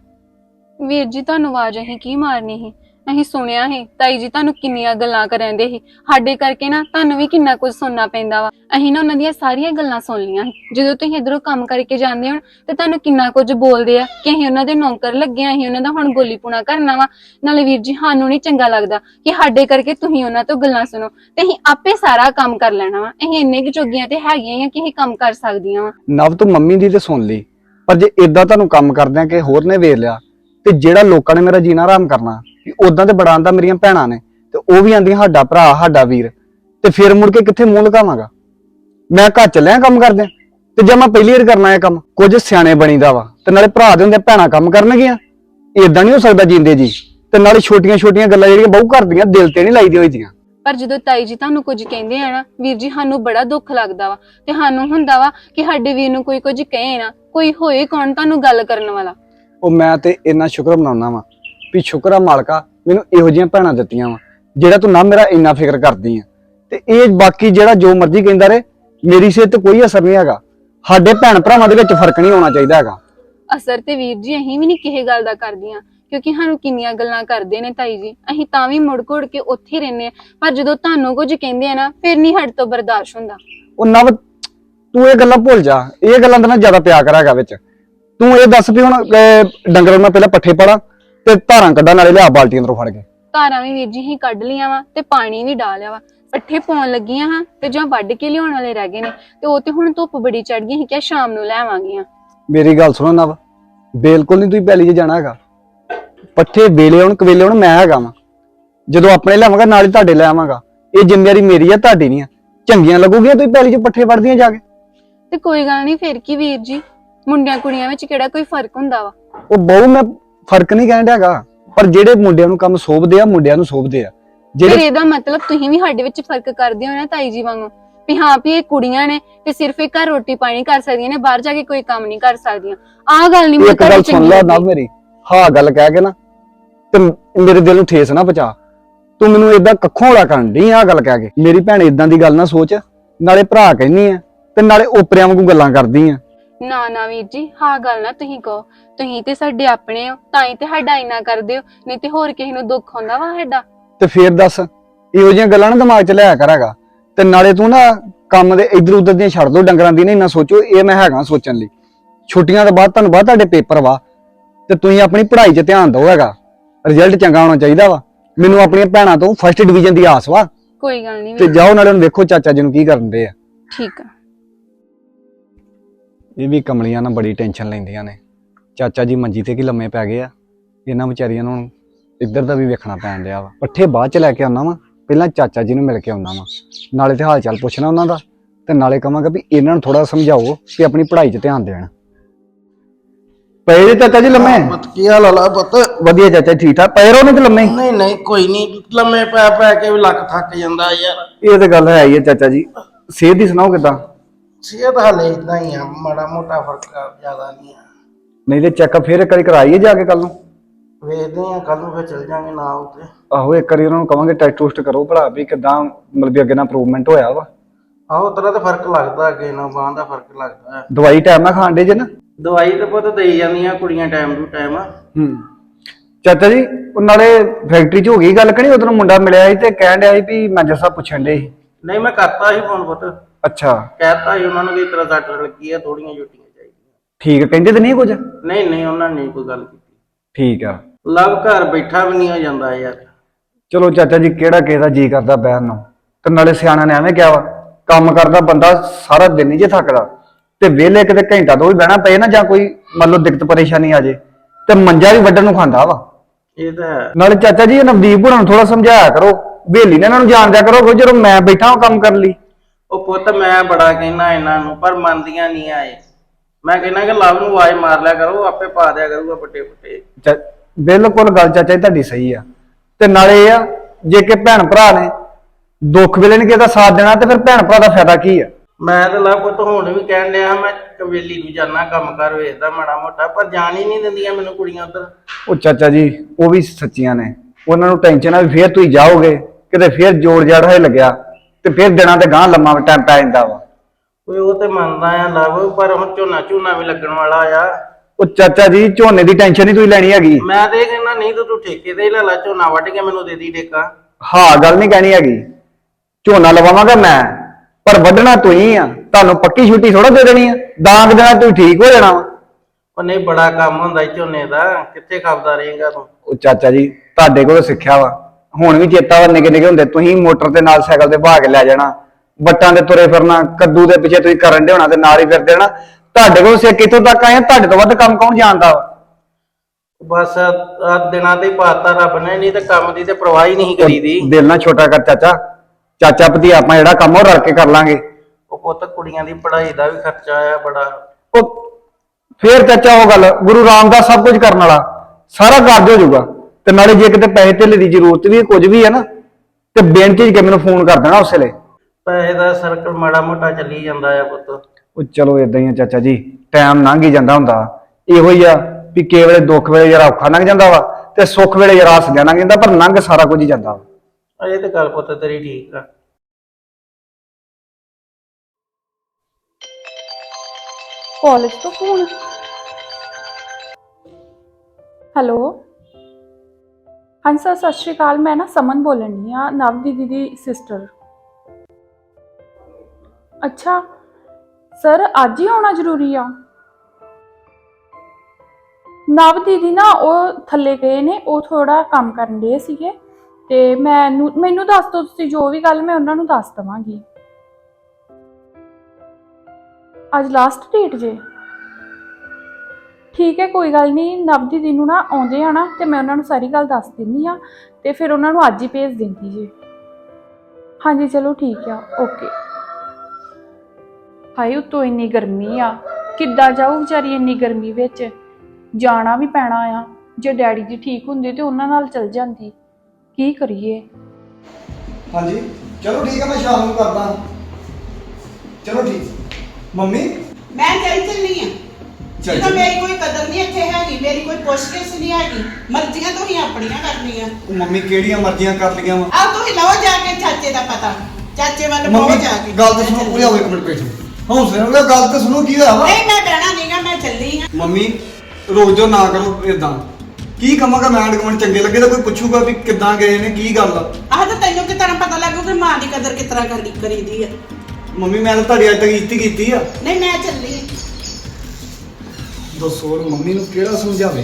ਵੀਰ ਜੀ ਤੁਹਾਨੂੰ ਆਵਾਜ਼ ਅਸੀਂ ਕੀ ਮਾਰਨੀ ਸੀ? ਅਸੀਂ ਸੁਣਿਆ ਸੀ, ਤਾਈ ਜੀ ਤੁਹਾਨੂੰ ਕਿੰਨੀਆਂ ਗੱਲਾਂ ਕਰਦੇ ਸੀ। ਸਾਡੇ ਕਰਕੇ ਨਾ ਤੁਹਾਨੂੰ ਵੀ ਕਿੰਨਾ ਕੁਝ ਸੁਣਨਾ ਪੈਂਦਾ ਵਾ। ਅਸੀਂ ਨਾ ਉਹਨਾਂ ਦੀਆਂ ਸਾਰੀਆਂ ਗੱਲਾਂ ਸੁਣ ਲੀਆਂ ਸੀ। ਜਦੋਂ ਤੁਸੀਂ ਇਧਰੋਂ ਕੰਮ ਕਰਕੇ ਜਾਂਦੇ ਹੋ ਤੇ ਤੁਹਾਨੂੰ ਕਿੰਨਾ ਕੁਝ ਬੋਲਦੇ ਆ ਕਿ ਅਸੀਂ ਉਹਨਾਂ ਦੇ ਨੌਕਰ ਲੱਗੇ ਆ ਅਸੀਂ ਉਹਨਾਂ ਦਾ ਹੁਣ ਗੋਲੀ ਪੂਣਾ ਕਰਨਾ ਵਾ। ਨਾਲੇ ਵੀਰ ਜੀ, ਸਾਨੂੰ ਨਹੀਂ ਚੰਗਾ ਲੱਗਦਾ ਕਿ ਸਾਡੇ ਕਰਕੇ ਤੁਸੀਂ ਉਹਨਾਂ ਤੋਂ ਗੱਲਾਂ ਸੁਣੋ। ਤੇ ਅਸੀਂ ਆਪੇ ਸਾਰਾ ਕੰਮ ਕਰ ਲੈਣਾ ਵਾ। ਅਸੀਂ ਇੰਨੇ ਕੁ ਚੋਗੀਆਂ ਤੇ ਹੈਗੀਆਂ ਆ ਕਿ ਅਸੀਂ ਕੰਮ ਕਰ ਸਕਦੀਆਂ ਵਾ। ਨਵ, ਤੂੰ ਮੰਮੀ ਦੀ ਤੇ ਸੁਣ ਲਈ। ਪਰ ਜੇ ਇਦਾਂ ਤੁਹਾਨੂੰ ਕੰਮ ਕਰਦਿਆਂ ਕਿ ਹੋਰ ਨੇ ਵੇਖ ਲਿਆ, ਤੇ ਜਿਹੜਾ ਲੋਕਾਂ ਨੇ ਮੇਰਾ ਜੀਣਾ ਆਰਾਮ ਕਰਨਾ ਕਿ ਉਦਾਂ ਤੇ ਬੜਾ ਆਂਦਾ ਮੇਰੀਆਂ ਭੈਣਾਂ ਨੇ ਤੇ ਉਹ ਵੀ ਆਂਦੀਆਂ ਸਾਡਾ ਭਰਾ ਸਾਡਾ ਵੀਰ ਤੇ ਫਿਰ ਮੁੜ ਕੇ ਕਿੱਥੇ ਮੂੰਹ ਲਗਾਵਾਂਗਾ ਮੈਂ ਘਰ ਚੱਲਿਆ ਕੰਮ ਕਰਦਿਆਂ ਤੇ ਜੇ ਮੈਂ ਪਹਿਲੀ ਵਾਰ ਕਰਨਾ ਇਹ ਕੰਮ ਕੁਝ ਸਿਆਣੇ ਬਣੀਦਾ ਵਾ ਤੇ ਨਾਲੇ ਭਰਾ ਦੇ ਹੁੰਦੇ ਭੈਣਾਂ ਕੰਮ ਕਰਨਗੀਆਂ ਇਦਾਂ ਨਹੀਂ ਹੋ ਸਕਦਾ ਜਿੰਦੇ ਜੀ ਤੇ ਨਾਲੇ ਛੋਟੀਆਂ ਛੋਟੀਆਂ ਗੱਲਾਂ ਜਿਹੜੀਆਂ ਬਹੁ ਕਰਦੀਆਂ ਦਿਲ ਤੇ ਨਹੀਂ ਲਾਈਦੀਆਂ ਹੋਈਆਂ। ਪਰ ਜਦੋਂ ਤਾਈ ਜੀ ਤੁਹਾਨੂੰ ਕੁਝ ਕਹਿੰਦੇ ਆ ਨਾ ਵੀਰ ਜੀ ਸਾਨੂੰ ਬੜਾ ਦੁੱਖ ਲੱਗਦਾ ਵਾ ਤੇ ਸਾਨੂੰ ਹੁੰਦਾ ਵਾ ਕਿ ਸਾਡੇ ਵੀਰ ਨੂੰ ਕੋਈ ਕੁਝ ਕਹੇ ਨਾ ਕੋਈ ਹੋਏ ਕੌਣ ਤੁਹਾਨੂੰ ਗੱਲ ਕਰਨ ਵਾਲਾ? ਉਹ ਮੈਂ ਤੇ ਇੰਨਾ ਸ਼ੁਕਰ ਮਨਾਉਣਾ ਵਾ ਵੀ ਸ਼ੁਕਰ ਆ ਮਾਲਕਾ ਮੈਨੂੰ ਇਹੋ ਜਿਹੀਆਂ ਭੈਣਾਂ ਦਿੱਤੀਆਂ ਵਾ ਜਿਹੜਾ ਤੂੰ ਨਾ ਮੇਰਾ ਇੰਨਾ ਫਿਕਰ ਕਰਦੀ ਆ। ਤੇ ਇਹ ਬਾਕੀ ਜਿਹੜਾ ਜੋ ਮਰਜ਼ੀ ਕਹਿੰਦਾ ਰੇ ਮੇਰੀ ਸਿਹਤ ਤੇ ਕੋਈ ਅਸਰ ਨਹੀਂ ਹੈਗਾ। ਸਾਡੇ ਭੈਣ ਭਰਾਵਾਂ ਦੇ ਵਿੱਚ ਫ਼ਰਕ ਨਹੀਂ ਹੋਣਾ ਚਾਹੀਦਾ ਹੈਗਾ। ਅਸਰ ਤੇ ਵੀਰ ਜੀ ਅਸੀਂ ਵੀ ਨਹੀਂ ਕਿਸੇ ਗੱਲ ਦਾ ਕਰਦੀਆਂ ਕਿਉਂਕਿ ਸਾਨੂੰ ਕਿੰਨੀਆਂ ਗੱਲਾਂ ਕਰਦੇ ਨੇ ਤਾਈ ਜੀ। ਅਸੀਂ ਤਾਂ ਵੀ ਮੁੜ ਘੁੜ ਕੇ ਉੱਥੇ ਹੀ ਰਹਿੰਦੇ ਆ ਪਰ ਜਦੋਂ ਤੁਹਾਨੂੰ ਕੁਝ ਕਹਿੰਦੇ ਆ ਨਾ ਫਿਰ ਨਹੀਂ ਸਾਡੇ ਤੋਂ ਬਰਦਾਸ਼ਤ ਹੁੰਦਾ। ਉਹ ਨਵ ਤੂੰ ਇਹ ਗੱਲਾਂ ਭੁੱਲ ਜਾ। ਇਹ ਗੱਲਾਂ ਦਾ ਨਾ ਜ਼ਿਆਦਾ ਪਿਆ ਕਰ ਹੈਗਾ ਵਿੱਚ। ਤੂੰ ਇਹ ਦੱਸ ਵੀ ਹੁਣ ਅਹ, ਡੰਗਰ ਨੂੰ ਮੈਂ ਪਹਿਲਾਂ ਪੱਠੇ ਪਾਲਾਂ। ਤੇ ਧਾਰਾਂ ਕੱਢਾਂ ਨਾਲੇ ਲਿਆ ਬਾਲਟੀਆਂ ਅੰਦਰੋਂ ਫੜ ਕੇ। ਧਾਰਾਂ ਵੀ ਵੀਰ ਜੀ ਹੀ ਕੱਢ ਲੀਆਂ ਵਾ ਤੇ ਪਾਣੀ ਵੀ ਡਾਲਿਆ ਵਾ। ਪੱਠੇ ਪਾਉਣ ਲੱਗੀਆਂ ਹਾਂ ਤੇ ਜਾਂ ਵੱਢ ਕੇ ਲਿਆਉਣ ਵਾਲੇ ਰਹਿ ਗਏ ਨੇ। ਤੇ ਉਹ ਤੇ ਹੁਣ ਧੁੱਪ ਬੜੀ ਚੜ ਗਈ ਸੀ ਕਿ ਸ਼ਾਮ ਨੂੰ ਲੈ ਆਵਾਂਗੀਆਂ। ਮੇਰੀ ਗੱਲ ਸੁਣੋ ਨਵ ਬਿਲਕੁਲ ਨਹੀਂ ਤੁਸੀਂ ਪੈਲੀ 'ਚ ਜਾਣਾ ਹੈਗਾ। ਪੱਠੇ ਵੇਲੇ ਹੁਣ ਕਵੇਲੇ ਹੁਣ ਮੈਂ ਹੈਗਾ ਵਾਂ। ਜਦੋਂ ਆਪਣੇ ਲਿਆਵਾਂਗਾ ਨਾਲ ਹੀ ਤੁਹਾਡੇ ਲੈ ਆਵਾਂਗਾ। ਇਹ ਜ਼ਿੰਮੇਵਾਰੀ ਮੇਰੀ ਆ ਤੁਹਾਡੀ ਨਹੀਂ ਆ। ਚੰਗੀਆਂ ਲੱਗੂਗੀਆਂ ਤੁਸੀਂ ਪੈਲੀ 'ਚ ਪੱਠੇ ਵੜਦੀਆਂ ਜਾ ਕੇ? ਤੇ ਕੋਈ ਗੱਲ ਨਹੀਂ ਫਿਰ ਕੀ ਵੀਰ ਜੀ? ਮੁੰਡਿਆਂ ਕੁੜੀਆਂ ਵਿੱਚ ਕਿਹੜਾ ਕੋਈ ਫ਼ਰਕ ਹੁੰਦਾ ਵਾ? ਉਹ ਬਹੁ ਮੈਂ ਫ਼ਰਕ ਨਹੀਂ ਕਹਿਣ ਡਿਆਗਾ ਪਰ ਜਿਹੜੇ ਮੁੰਡਿਆਂ ਨੂੰ ਕੰਮ ਸੋਭਦੇ ਆ ਮੁੰਡਿਆਂ ਨੂੰ ਸੋਭਦੇ ਆ। ਫਿਰ ਜਿਹੜੇ ਇਹਦਾ ਮਤਲਬ ਤੁਸੀਂ ਵੀ ਸਾਡੇ ਵਿੱਚ ਫ਼ਰਕ ਕਰਦੇ ਹੋ ਨਾ ਤਾਈ ਜੀ ਵਾਂਗੂ। ਵੀ ਹਾਂ ਵੀ ਇਹ ਕੁੜੀਆਂ ਨੇ ਤੇ ਸਿਰਫ ਇਹ ਘਰ ਰੋਟੀ ਪਾਣੀ ਕਰ ਸਕਦੀਆਂ ਨੇ ਬਾਹਰ ਜਾ ਕੇ ਕੋਈ ਕੰਮ ਨਹੀਂ ਕਰ ਸਕਦੀਆਂ। ਆਹ ਗੱਲ ਨਹੀਂ ਇੱਕ ਗੱਲ ਸੁਣ ਲੈ ਨਾ ਮੇਰੀ। ਹਾਂ ਗੱਲ ਕਹਿ ਕੇ ਨਾ। ਤੇ ਮੇਰੇ ਦਿਲ ਨੂੰ ਠੇਸ ਨਾ ਪਹੁੰਚਾ। ਤੂੰ ਮੈਨੂੰ ਇਦਾਂ ਕੱਖੋਂ ਹੋਲਾ ਕਰਨ ਡਈ ਆ ਗੱਲ ਕਹਿ ਕੇ। ਮੇਰੀ ਭੈਣ ਇਦਾਂ ਦੀ ਗੱਲ ਨਾ ਸੋਚ। ਨਾਲੇ ਭਰਾ ਕਹਿੰਨੀ ਆ ਤੇ ਨਾਲੇ ਓਪਰਿਆਂ ਵਾਂਗੂ ਗੱਲਾਂ ਕਰਦੀ ਆ। ਨਾ ਨਾ ਵੀਰ ਜੀ ਹਾਂ ਗੱਲ ਨਾ ਤੁਸੀਂ ਕਹੋ। ਤੁਸੀਂ ਤੇ ਸਾਡੇ ਆਪਣੇ ਹੋ ਤਾਂ ਹੀ ਤੇ ਸਾਡਾ ਇੰਨਾ ਕਰਦੇ ਹੋ ਨਹੀਂ ਤੇ ਹੋਰ ਕਿਸੇ ਨੂੰ ਦੁੱਖ ਹੁੰਦਾ ਵਾ ਸਾਡਾ? ਤੇ ਫੇਰ ਦੱਸ ਇਹੋ ਜਿਹੀਆਂ ਗੱਲਾਂ ਨਾ ਦਿਮਾਗ 'ਚ ਲਿਆ ਕਰਾਂਗਾ ਤੇ ਨਾਲੇ ਤੂੰ ਨਾ ਕੰਮ ਦੇ ਇਧਰ ਉਧਰ ਦੀਆਂ ਛੱਡ ਦੋ ਡੰਗਰਾਂ ਦੀ ਨਾ ਇੰਨਾ ਸੋਚੋ ਇਹ ਮੈਂ ਹੈਗਾ ਸੋਚਣ ਲਈ। ਛੁੱਟੀਆਂ ਤੋਂ ਬਾਅਦ ਤੁਹਾਨੂੰ ਬਾਅਦ ਤੁਹਾਡੇ ਪੇਪਰ ਵਾ ਤੇ ਤੁਸੀਂ ਆਪਣੀ ਪੜ੍ਹਾਈ 'ਚ ਧਿਆਨ ਦਿਓ ਹੈਗਾ। ਰਿਜ਼ਲਟ ਚੰਗਾ ਹੋਣਾ ਚਾਹੀਦਾ ਵਾ। ਮੈਨੂੰ ਆਪਣੀਆਂ ਭੈਣਾਂ ਤੋਂ ਫਸਟ ਡਿਵੀਜ਼ਨ ਦੀ ਆਸ ਵਾ। ਕੋਈ ਗੱਲ ਨਹੀਂ ਤੇ ਜਾਓ ਨਾਲੇ ਉਹਨੂੰ ਵੇਖੋ ਚਾਚਾ ਜੀ ਨੂੰ ਕੀ ਕਰਨ ਦੇ ਆ। ਠੀਕ ਆ। ਇਹ ਵੀ ਕਮਲੀਆਂ ਨਾ ਬੜੀ ਟੈਨਸ਼ਨ ਲੈਂਦੀਆਂ ਨੇ। ਚਾਚਾ ਜੀ ਮੰਜੀ ਤੇ ਕੀ ਲੰਮੇ ਪੈ ਗਏ ਆ? ਇਹਨਾਂ ਵਿਚਾਰੀਆਂ ਨੂੰ ਇੱਧਰ ਦਾ ਵੀ ਵੇਖਣਾ ਪੈਣ ਡਿਆ ਵਾ। ਪੱਠੇ ਬਾਅਦ ਚ ਲੈ ਕੇ ਆਉਣਾ ਵਾ ਪਹਿਲਾਂ ਚਾਚਾ ਜੀ ਨੂੰ ਮਿਲ ਕੇ ਆਉਣਾ ਵਾ। ਨਾਲੇ ਤੇ ਹਾਲ ਚਾਲ ਪੁੱਛਣਾ ਉਹਨਾਂ ਦਾ ਤੇ ਨਾਲੇ ਕਹਾਂਗਾ ਵੀ ਇਹਨਾਂ ਨੂੰ ਥੋੜਾ ਸਮਝਾਓ ਕਿ ਆਪਣੀ ਪੜ੍ਹਾਈ 'ਚ ਧਿਆਨ ਦੇਣ। ਪਏ ਜੇ ਚਾਚਾ ਜੀ ਲੰਮੇ? ਮਤ ਕੀ ਹਾਲ ਆਲਾ ਪੁੱਤ? ਵਧੀਆ ਚਾਚਾ ਠੀਕ ਠਾਕ। ਪਏ ਰਹੋ ਨਹੀਂ ਤੇ ਲੰਮੇ? ਨਹੀਂ ਨਹੀਂ ਕੋਈ ਨਹੀਂ। ਲੰਮੇ ਪੈ ਪੈ ਕੇ ਵੀ ਲੱਕ ਥੱਕ ਜਾਂਦਾ ਯਾਰ। ਇਹ ਤੇ ਗੱਲ ਹੈ ਹੀ ਹੈ ਚਾਚਾ ਜੀ। ਸਿਹਤ ਦੀ ਸੁਣਾਓ ਕਿਦਾਂ? ਸਿਹਤ ਹਾਲੇ ਇਦਾਂ ਹੀ ਆ ਮਾੜਾ ਮੋਟਾ ਫ਼ਰਕ ਆ ਜ਼ਿਆਦਾ ਨਹੀਂ ਆ। ਨਹੀਂ ਤੇ ਚੈੱਕਅਪ ਫੇਰ ਇੱਕ ਵਾਰੀ ਕਰਾਈਏ ਜਾ ਕੇ ਕੱਲ ਨੂੰ? ਵੇਖਦੇ ਆ ਕੱਲ ਨੂੰ ਫਿਰ ਚੱਲ ਜਾਾਂਗੇ ਨਾ ਉੱਤੇ ਆਹੋ ਇੱਕ ਵਾਰੀ ਉਹਨਾਂ ਨੂੰ ਕਵਾਂਗੇ ਟੈਸਟ ਟੂਸਟ ਕਰੋ ਭਲਾ ਵੀ ਕਿਦਾਂ ਮਤਲਬ ਵੀ ਅੱਗੇ ਨਾਲ ਇੰਪਰੂਵਮੈਂਟ ਹੋਇਆ ਵਾ। ਆਹੋ ਤਰ੍ਹਾਂ ਤਾਂ ਫ਼ਰਕ ਲੱਗਦਾ ਅੱਗੇ ਨਾ ਬਾਹਾਂ ਦਾ ਫ਼ਰਕ ਲੱਗਦਾ ਹੈ। ਦਵਾਈ ਟਾਈਮ ਨਾਲ ਖਾਣ ਦੇ ਜੇ ਨਾ? ਦਵਾਈ ਤਾਂ ਪੁੱਤ ਦੇਈ ਜਾਂਦੀਆਂ ਕੁੜੀਆਂ ਟਾਈਮ ਟੂ ਟਾਈਮ ਹੂੰ। ਚਾਚਾ ਜੀ ਉਹ ਨਾਲੇ ਫੈਕਟਰੀ 'ਚ ਹੋ ਗਈ ਗੱਲ ਕਣੀ ਉਦੋਂ ਮੁੰਡਾ ਮਿਲਿਆ ਸੀ ਤੇ ਕਹਿਣ ਡਿਆ ਸੀ ਵੀ ਮੈਂ ਜੱਸਾ ਪੁੱਛਣ ਦੇ ਸੀ। ਨਹੀਂ ਮੈਂ ਕਰਤਾ ਸੀ ਫੋਨ ਪੁੱਤ। ਅੱਛਾ। ਕਹਿਤਾ ਸੀ ਉਹਨਾਂ ਨੂੰ ਵੀ ਇਸ ਤਰ੍ਹਾਂ ਸੱਟ ਲੱਗੀ ਆ ਥੋੜੀਆਂ ਛੁੱਟੀਆਂ ਚਾਹੀਦੀਆਂ। ਠੀਕ ਕਹਿੰਦੇ ਤੇ ਨਹੀਂ ਕੁਝ? ਨਹੀਂ ਨਹੀਂ ਉਹਨਾਂ ਨੇ ਨਹੀਂ ਕੋਈ ਗੱਲ ਕੀਤੀ। ਠੀਕ ਆ। ਲਵ ਘਰ ਬੈਠਾ ਵੀ ਨਹੀਂ ਹੋ ਜਾਂਦਾ ਯਾਰ। ਚਲੋ ਚਾਚਾ ਜੀ ਕਿਹੜਾ ਕਿਸੇ ਦਾ ਜੀ ਕਰਦਾ ਬਹਿਣ ਨੂੰ? ਤੇ ਨਾਲੇ ਸਿਆਣਾ ਨੇ ਐਵੇਂ ਕਿਹਾ ਵਾ ਕੰਮ ਕਰਦਾ ਬੰਦਾ ਸਾਰਾ ਦਿਨ ਨਹੀਂ ਜੇ ਥੱਕਦਾ ਤੇ ਵਿਹਲੇ ਕਿਤੇ ਘੰਟਾ ਦੋ ਵੀ ਬਹਿਣਾ ਪਏ ਨਾ ਜਾਂ ਕੋਈ ਮੰਨ ਲਓ ਦਿੱਕਤ ਪਰੇਸ਼ਾਨੀ ਆ ਜੇ ਤੇ ਮੰਜਾ ਵੀ ਵੱਢਣ ਨੂੰ ਖਾਂਦਾ ਵਾ। ਇਹ ਤਾਂ ਹੈ। ਨਾਲੇ ਚਾਚਾ ਜੀ ਇਹ ਨਵਦੀਪ ਹੁਣਾਂ ਨੂੰ ਥੋੜਾ ਸਮਝਾਇਆ ਕਰੋ। ਵੇਲੀ ਨੇ ਇਹਨਾਂ ਨੂੰ ਜਾਣ ਦਿਆ ਕਰੋ ਜਦੋਂ ਮੈਂ ਬੈਠਾ ਹਾਂ ਕੰਮ ਕਰਨ ਲਈ। ਉਹ ਪੁੱਤ ਮੈਂ ਬੜਾ ਕਹਿਣਾ ਇਹਨਾਂ ਨੂੰ ਪਰ ਮੰਨਦੀਆਂ ਨਹੀਂ ਆਏ। ਮੈਂ ਕਹਿਣਾ ਕਿ ਲਵ ਨੂੰ ਆਵਾਜ਼ ਮਾਰ ਲਿਆ ਕਰੋ ਉਹ ਆਪੇ ਪਾ ਦਿਆ ਕਰੂਗਾ ਪੱਟੇ ਪੱਟੇ ਚਾ- ਬਿਲਕੁਲ ਗੱਲ ਚਾਚਾ ਜੀ ਤੁਹਾਡੀ ਸਹੀ ਆ। ਤੇ ਨਾਲੇ ਇਹ ਆ ਜੇ ਕਿ ਭੈਣ ਭਰਾ ਨੇ ਦੁੱਖ ਵੇਲੇ ਨੇ ਕਿਸੇ ਦਾ ਸਾਥ ਦੇਣਾ ਤੇ ਫਿਰ ਭੈਣ ਭਰਾ ਦਾ ਫਾਇਦਾ ਕੀ ਆ? ਮੈਂ ਤਾਂ ਲਵ ਪੁੱਤ ਹੁਣ ਵੀ ਕਹਿਣ ਡਿਆ ਮੈਂ ਕਵੇਲੀ ਨੂੰ ਜਾਣਾ ਕੰਮ ਕਰ ਵੇਖਦਾ ਮਾੜਾ ਮੋਟਾ ਪਰ ਜਾਣ ਹੀ ਨਹੀਂ ਦਿੰਦੀਆਂ ਮੈਨੂੰ ਕੁੜੀਆਂ ਉਧਰ। ਉਹ ਚਾਚਾ ਜੀ ਉਹ ਵੀ ਸੱਚੀਆਂ ਨੇ। ਉਹਨਾਂ ਨੂੰ ਟੈਨਸ਼ਨ ਆ ਵੀ ਫੇਰ ਤੁਸੀਂ ਜਾਓਗੇ ਕਿਤੇ ਫੇਰ ਜੋੜ ਜੜ ਹੋਏ ਲੱਗਿਆ। ਤੇ ਫੇਰ ਦਿਨਾਂ ਤੇ ਗਾਂ ਲੰਮਾ ਟਾਈਮ ਪੈ ਜਾਂਦਾ ਵਾ। ਕੋਈ ਉਹ ਤੇ ਮੰਨਦਾ ਆ ਲਵ ਪਰ ਹੁਣ ਝੋਨਾ ਝੋਨਾ ਵੀ ਲੱਗਣ ਵਾਲਾ ਆ। ਉਹ ਚਾਚਾ ਜੀ ਝੋਨੇ ਦੀ ਟੈਨਸ਼ਨ ਨਹੀਂ ਤੁਸੀਂ ਲੈਣੀ ਹੈਗੀ? ਮੈਂ ਤੇ ਇਹ ਕਹਿੰਦਾ ਨਹੀਂ ਤਾਂ ਤੂੰ ਠੇਕੇ ਤੇ ਹੀ ਲੈ ਲੈ ਝੋਨਾ ਵੱਢ ਕੇ ਮੈਨੂੰ ਦੇ ਦੀ ਠੇਕਾ। ਹਾਂ ਗੱਲ ਨਹੀਂ ਕਹਿਣੀ ਹੈਗੀ। ਝੋਨਾ ਲਵਾਵਾਂਗਾ ਮੈਂ ਪਰ ਵੱਢਣਾ ਤੂੰ ਹੀ ਆ। ਤੁਹਾਨੂੰ ਪੱਕੀ ਛੁੱਟੀ ਥੋੜਾ ਦੇ ਦੇਣੀ ਆ। ਦਾਂਗ ਦੇਣਾ ਤੂੰ ਠੀਕ ਹੋ ਜਾਣਾ ਵਾ। ਉਹ ਨਹੀਂ ਬੜਾ ਕੰਮ ਹੁੰਦਾ ਈ ਝੋਨੇ ਦਾ। ਕਿੱਥੇ ਖਾਪਦਾ ਰਹੇਗਾ ਤੂੰ? ਉਹ ਚਾਚਾ ਜੀ ਤੁਹਾਡੇ ਕੋਲ ਸਿੱਖਿਆ ਵਾ। ਹੁਣ ਵੀ ਚੇਤਾ ਵਾ ਨਿੱਕੇ ਨਿੱਕੇ ਹੁੰਦੇ ਤੁਸੀਂ ਮੋਟਰ ਤੇ ਨਾਲ ਸਾਈਕਲ ਤੇ ਭਾਗ ਲੈ ਜਾਣਾ ਵੱਟਾਂ ਦੇ ਤੁਰੇ ਫਿਰਨਾ ਕੱਦੂ ਦੇ ਪਿੱਛੇ ਤੁਸੀਂ ਕਰਨ ਦੇ ਹੋਣਾ ਤੇ ਨਾਲ ਹੀ ਫਿਰਦੇ ਹੋਣਾ ਤੁਹਾਡੇ ਕੋਲ ਸਿੱਖ ਕਿੱਥੋਂ ਤੱਕ ਆਏ ਆ? ਤੁਹਾਡੇ ਤੋਂ ਵੱਧ ਕੰਮ ਕੌਣ ਜਾਣਦਾ ਵਾ? ਬਸ ਆ ਦਿਨਾਂ ਹੀ ਪਾਤਾ ਰੱਬ ਨੇ ਨਹੀਂ ਤੇ ਕੰਮ ਦੀ ਤੇ ਪਰਵਾਹ ਹੀ ਨਹੀਂ ਕਰੀਦੀ। ਦਿਲ ਨਾ ਛੋਟਾ ਕਰ ਚਾਚਾ। ਚਾਚਾ ਪਤੀ ਆਪਾਂ ਜਿਹੜਾ ਕੰਮ ਉਹ ਰਲ ਕੇ ਕਰ ਲਾਂਗੇ। ਉਹ ਪੁੱਤ ਕੁੜੀਆਂ ਦੀ ਪੜ੍ਹਾਈ ਦਾ ਵੀ ਖਰਚਾ ਆਇਆ ਬੜਾ। ਉਹ ਫੇਰ ਚਾਚਾ ਉਹ ਗੱਲ ਗੁਰੂ ਰਾਮਦਾਸ ਸਭ ਕੁਝ ਕਰਨ ਵਾਲਾ ਸਾਰਾ ਕਾਰਜ ਹੋ ਜਾਊਗਾ। ਤੇ ਨਾਲੇ ਜੇ ਕਿਤੇ ਪੈਸੇ ਧੇਲੇ ਦੀ ਜ਼ਰੂਰਤ ਵੀ ਹੈ, ਕੁਝ ਵੀ ਹੈ ਨਾ ਤੇ ਬੇਨਤੀ ਕੇ ਮੈਨੂੰ ਫੋਨ ਕਰ ਦੇਣਾ ਉਸੇ ਵੇਲੇ। ਪੈਸੇ ਦਾ ਸਰਕਲ ਮਾੜਾ ਮੋਟਾ ਚੱਲੀ ਜਾਂਦਾ ਆ ਪੁੱਤ। ਉਹ ਚਲੋ ਇਦਾਂ ਹੀ ਆ ਚਾਚਾ ਜੀ ਟਾਈਮ ਲੰਘ ਹੀ ਜਾਂਦਾ ਹੁੰਦਾ। ਇਹੋ ਹੀ ਆ ਵੀ ਵੇਲੇ ਦੁੱਖ ਵੇਲੇ ਜਰਾ ਔਖਾ ਲੰਘ ਜਾਂਦਾ ਵਾ ਤੇ ਸੁੱਖ ਵੇਲੇ ਜਰਾ ਹੱਸ ਲੰਘ ਜਾਂਦਾ ਪਰ ਲੰਘ ਸਾਰਾ ਕੁਝ ਹੀ ਜਾਂਦਾ ਵਾ। ਇਹ ਤੇ ਗੱਲ ਪੁੱਤ ਤੇਰੀ ਠੀਕ ਆ। ਕਾਲਜ ਤੋਂ ਫੋਨ। ਹੈਲੋ? ਹਾਂਜੀ ਸਰ, ਸਤਿ ਸ਼੍ਰੀ ਅਕਾਲ। ਮੈਂ ਨਾ ਸਮਨ ਬੋਲਣ ਦੀ ਆ ਨਵ ਦੀਦੀ ਦੀ ਸਿਸਟਰ ਅੱਛਾ, ਸਰ, ਅੱਜ ਹੀ ਆਉਣਾ ਜ਼ਰੂਰੀ ਆ? ਨਵ ਦੀਦੀ ਨਾ ਉਹ ਥੱਲੇ ਗਏ ਨੇ, ਉਹ ਥੋੜਾ ਕੰਮ ਕਰਨ ਦੇ ਸੀਗੇ। ਤੇ ਮੈਨੂੰ ਮੈਨੂੰ ਦੱਸ ਦਿਓ ਤੁਸੀਂ, ਜੋ ਵੀ ਗੱਲ ਮੈਂ ਉਹਨਾਂ ਨੂੰ ਦੱਸ ਦਵਾਂਗੀ। ਅੱਜ ਲਾਸਟ ਡੇਟ ਜੇ? ਠੀਕ ਹੈ ਕੋਈ ਗੱਲ ਨਹੀਂ ਨਵ ਦੀਦੀ ਨੂੰ ਨਾ ਆਉਂਦੇ ਆ ਨਾ ਤੇ ਮੈਂ ਉਹਨਾਂ ਨੂੰ ਸਾਰੀ ਗੱਲ ਦੱਸ ਦਿੰਦੀ ਆ ਤੇ ਫਿਰ ਉਹਨਾਂ ਨੂੰ ਅੱਜ ਹੀ ਭੇਜ ਦਿੰਦੀ ਜੇ। ਹਾਂਜੀ ਚਲੋ ਠੀਕ ਆ ਓਕੇ। ਹਾਏ ਉਤੋਂ ਇੰਨੀ ਗਰਮੀ ਆ ਕਿੱਦਾਂ ਜਾਊ ਵਿਚਾਰੀ ਇੰਨੀ ਗਰਮੀ ਵਿੱਚ? ਜਾਣਾ ਵੀ ਪੈਣਾ ਆ ਜੇ ਡੈਡੀ ਜੀ ਠੀਕ ਹੁੰਦੇ ਤੇ ਉਹਨਾਂ ਨਾਲ ਚਲ ਜਾਂਦੀ ਕੀ ਕਰੀਏ? ਹਾਂਜੀ ਚਲੋ ਠੀਕ ਹੈ ਮੈਂ ਸ਼ਾਮ ਨੂੰ ਕਰਦਾ। ਚਲੋ ਠੀਕ। ਮੰਮੀ? ਮੈਂ ਚੱਲ ਚੱਲਨੀ ਆ। ਚੱਲ। ਮੇਰੀ ਕੋਈ ਕਦਰ ਨਹੀਂ ਇੱਥੇ ਹੈਗੀ ਮੇਰੀ ਕੋਈ ਪੁੱਛਗਿੱਛ ਨਹੀਂ ਹੈਗੀ ਮਰਜ਼ੀਆਂ ਤੁਸੀਂ ਆਪਣੀਆਂ ਕਰਨੀਆਂ। ਉਹ ਮੰਮੀ ਕਿਹੜੀਆਂ ਮਰਜ਼ੀਆਂ ਕਰ ਲੀਆਂ ਵਾ? ਆ ਤੁਸੀਂ ਲਓ ਜਾ ਕੇ ਚਾਚੇ ਦਾ ਪਤਾ। ਚਾਚੇ ਵੱਲ ਪਹੁੰਚ ਜਾ ਕੇ ਗੱਲ ਤਾਂ ਸੁਣੋ ਪੂਰੀ ਹੋਵੇ ਇੱਕ ਮਿੰਟ ਬੈਠੋ। ਹੌਸਲੇ ਨਾਲ ਗੱਲ ਤਾਂ ਸੁਣੋ ਕੀ ਹੋਇਆ ਵਾ? ਨਹੀਂ ਮੈਂ ਬਹਿਣਾ ਨਹੀਂਗਾ ਮੈਂ ਚੱਲੀ ਆ। ਮੰਮੀ ਰੋਜ਼ ਜੋ ਨਾ ਕਰੋ ਇਦਾਂ ਕੀ ਕਮਾਂਗਾ ਮੈਂ ਅਡਗਮਣ ਚੰਗੇ ਲੱਗੇ ਤਾਂ ਕੋਈ ਪੁੱਛੂਗਾ ਵੀ ਕਿੱਦਾਂ ਗਏ ਨੇ ਕੀ ਗੱਲ ਆ? ਆਹ ਤਾਂ ਤੈਨੂੰ ਕਿਸ ਤਰ੍ਹਾਂ ਪਤਾ ਲੱਗੂ ਕਿ ਮਾਂ ਦੀ ਕਦਰ ਕਿਸ ਤਰ੍ਹਾਂ ਕਰਨੀ ਕਰੀਦੀ ਆ। ਮੰਮੀ ਮੈਂ ਤਾਂ ਤੁਹਾਡੀ ਅੱਜ ਤੱਕ ਇੱਜ਼ਤ ਕੀਤੀ ਆ। ਨਹੀਂ ਮੈਂ ਚੱਲੀ। ਦੱਸੋ ਹੁਣ ਮੰਮੀ ਨੂੰ ਕਿਹੜਾ ਸਮਝਾਵੇ?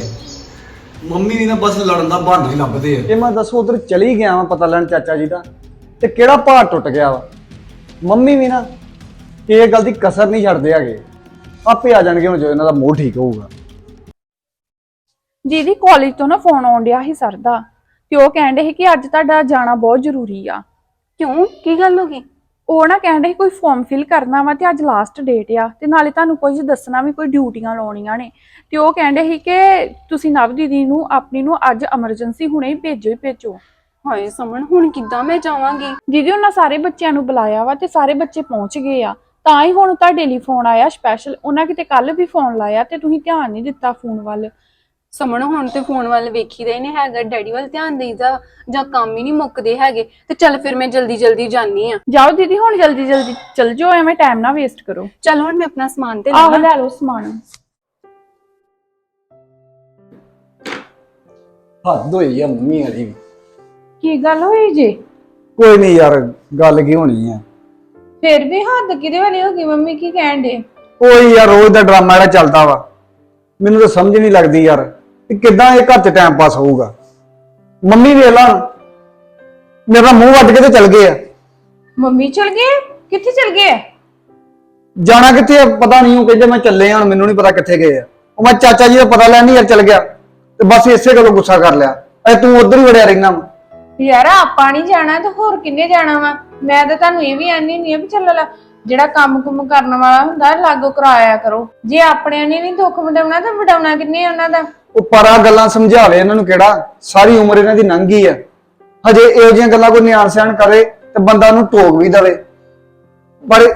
ਮੰਮੀ ਵੀ ਨਾ ਬਸ ਲੜਨ ਦਾ ਬਹਾਨਾ ਹੀ ਲੱਭਦੇ ਆ। ਇਹ ਮੈਂ ਦੱਸੋ ਉਧਰ ਚਲੀ ਗਿਆ ਵਾਂ ਪਤਾ ਲੈਣ ਚਾਚਾ ਜੀ ਦਾ। ਤੇ ਕਿਹੜਾ ਭਾਰ ਟੁੱਟ ਗਿਆ ਵਾ? ਮੰਮੀ ਵੀ ਨਾ ਇਹ ਗੱਲ ਦੀ ਕਸਰ ਨਹੀਂ ਛੱਡਦੇ ਹੈਗੇ। ਆਪੇ ਆ ਜਾਣਗੇ ਹੁਣ ਜੋ ਇਹਨਾਂ ਦਾ ਮੂਡ ਠੀਕ ਹੋਊਗਾ। ਦੀਦੀ ਕਾਲਜ ਤੋਂ ਨਾ ਫੋਨ ਆਉਣ ਡਿਆ ਸੀ ਸਰ ਦਾ। ਤੇ ਉਹ ਕਹਿੰਦੇ ਸੀ ਕਿ ਅੱਜ ਤੁਹਾਡਾ ਜਾਣਾ ਬਹੁਤ ਜ਼ਰੂਰੀ ਆ। ਕਿਉਂ? ਕੀ ਗੱਲ ਹੋ ਗਈ? ਉਹ ਨਾ ਕਹਿੰਦੇ ਸੀ ਕੋਈ ਫਾਰਮ ਫਿਲ ਕਰਨਾ ਵਾ ਤੇ ਅੱਜ ਲਾਸਟ ਡੇਟ ਆ ਤੇ ਨਾਲੇ ਤੁਹਾਨੂੰ ਕੁਝ ਦੱਸਣਾ ਵੀ ਕੋਈ ਡਿਊਟੀਆਂ ਲਾਉਣੀਆਂ ਨੇ। ਤੇ ਉਹ ਕਹਿੰਦੇ ਸੀ ਕਿ ਤੁਸੀਂ ਨਵ ਦੀਦੀ ਨੂੰ ਆਪਣੀ ਨੂੰ ਅੱਜ ਐਮਰਜੈਂਸੀ ਹੁਣੇ ਹੀ ਭੇਜੋ ਹੀ ਭੇਜੋ। ਹਾਏ ਸਮਣ ਹੁਣ ਕਿੱਦਾਂ ਮੈਂ ਜਾਵਾਂਗੀ? ਦੀਦੀ ਉਹਨਾਂ ਸਾਰੇ ਬੱਚਿਆਂ ਨੂੰ ਬੁਲਾਇਆ ਵਾ ਤੇ ਸਾਰੇ ਬੱਚੇ ਪਹੁੰਚ ਗਏ ਆ। ਤਾਂ ਹੀ ਹੁਣ ਤੁਹਾਡੇ ਲਈ ਫੋਨ ਆਇਆ ਸਪੈਸ਼ਲ ਉਹਨਾਂ ਕਿਤੇ ਕੱਲ ਵੀ ਫੋਨ ਲਾਇਆ ਤੇ ਤੁਸੀਂ ਧਿਆਨ ਨਹੀਂ ਦਿੱਤਾ ਫੋਨ ਵੱਲ। ਸਮਣ ਹੁਣ ਤੇ ਫੋਨ ਵੱਲ ਵੇਖੀਦਾ ਹੀ ਨਹੀਂ ਹੈਗਾ ਡੈਡੀ ਵੱਲ ਧਿਆਨ ਦੇਈਦਾ ਜਾਂ ਕੰਮ ਹੀ ਨਹੀਂ ਮੁੱਕਦੇ ਹੈਗੇ। ਤੇ ਚੱਲ ਫਿਰ ਮੈਂ ਜਲਦੀ ਜਲਦੀ ਜਾਨੀ ਆ। ਜਾਓ ਦੀਦੀ ਹੁਣ ਜਲਦੀ ਜਲਦੀ ਚੱਲ ਜਾਓ ਐਵੇਂ ਟਾਈਮ ਨਾ ਵੇਸਟ ਕਰੋ। ਚੱਲ ਹੁਣ ਮੈਂ ਆਪਣਾ ਸਮਾਨ ਤੇ ਆਹ ਲੈ ਲਓ ਸਮਾਨ। ਹੱਦ ਹੋਈ ਆ ਮੰਮੀ ਵਾਲੀ। ਵੀ ਕੀ ਗੱਲ ਹੋਈ ਜੀ? ਕੋਈ ਨਹੀਂ ਯਾਰ ਗੱਲ ਕੀ ਹੋਣੀ ਆ? ਫਿਰ ਵੀ ਹੱਦ ਕਿਹਦੇ ਵਾਲੀ ਹੋ ਗਈ ਮੰਮੀ ਕੀ ਕਹਿਣ ਦੇ ਕੋਈ ਯਾਰ ਰੋਜ਼ ਦਾ ਡਰਾਮਾ ਜਿਹੜਾ ਚੱਲਦਾ ਵਾ। ਮੈਨੂੰ ਤਾਂ ਸਮਝ ਨਹੀਂ ਲੱਗਦੀ ਯਾਰ। ਕਿ ਕਿੱਦਾਂ ਇਹ ਘਰ 'ਚ ਟਾਈਮ ਪਾਸ ਹੋਊਗਾ? ਮੰਮੀ ਵੇਖ ਲਾ ਮੇਰਾ ਮੂੰਹ ਵੱਟ ਕੇ ਤੇ ਚੱਲ ਗਏ ਆ। ਮੰਮੀ ਚਲ ਗਏ? ਕਿੱਥੇ ਚਲ ਗਏ? ਜਾਣਾ ਕਿੱਥੇ ਆ? ਪਤਾ ਨਹੀਂ ਉਹ ਕਹਿੰਦੇ ਮੈਂ ਚੱਲੇ ਆ ਹੁਣ ਮੈਨੂੰ ਨਹੀਂ ਪਤਾ ਕਿੱਥੇ ਗਏ ਆ। ਉਹ ਮੈਂ ਚਾਚਾ ਜੀ ਦਾ ਪਤਾ ਲੈਣ ਨਹੀਂ ਯਾਰ ਚੱਲ ਗਿਆ। ਤੇ ਬਸ ਇਸੇ ਗੱਲੋਂ ਗੁੱਸਾ ਕਰ ਲਿਆ। ਐ ਤੂੰ ਉਧਰ ਹੀ ਵੜਿਆ ਰਹਿਣਾ ਵਾ। ਯਾਰ ਆਪਾਂ ਨਹੀਂ ਜਾਣਾ ਤੇ ਹੋਰ ਕਿੰਨੇ ਜਾਣਾ ਵਾ? ਮੈਂ ਤਾਂ ਤੁਹਾਨੂੰ ਇਹ ਵੀ ਆਨੀ ਨਹੀਂ ਆ ਵੀ ਚੱਲ ਲਾ ਜਿਹੜਾ ਕੰਮ ਕੁਮ ਕਰਨ ਵਾਲਾ ਹੁੰਦਾ ਲਾਗੋ ਕਰਾਇਆ ਕਰੋ। ਜੇ ਆਪਣਿਆਂ ਨੇ ਨਹੀਂ ਦੁੱਖ ਵਡਾਉਣਾ ਤਾਂ ਵਡਾਉਣਾ ਕਿੰਨੇ ਉਹਨਾਂ ਦਾ? ਉਹ ਪਰਾ ਗੱਲਾਂ ਸਮਝਾਵੇ ਇਹਨਾਂ ਨੂੰ ਕਿਹੜਾ? ਸਾਰੀ ਉਮਰ ਇਹਨਾਂ ਦੀ ਲੰਘੀ ਆ। ਹਜੇ ਇਹੋ ਜਿਹੀਆਂ ਗੱਲਾਂ ਕੋਈ ਨਿਆਣ ਸਿਆਣ ਕਰੇ ਤੇ ਬੰਦਾ ਉਹਨੂੰ ਟੋਕ ਵੀ ਦਵੇ। ਪਰ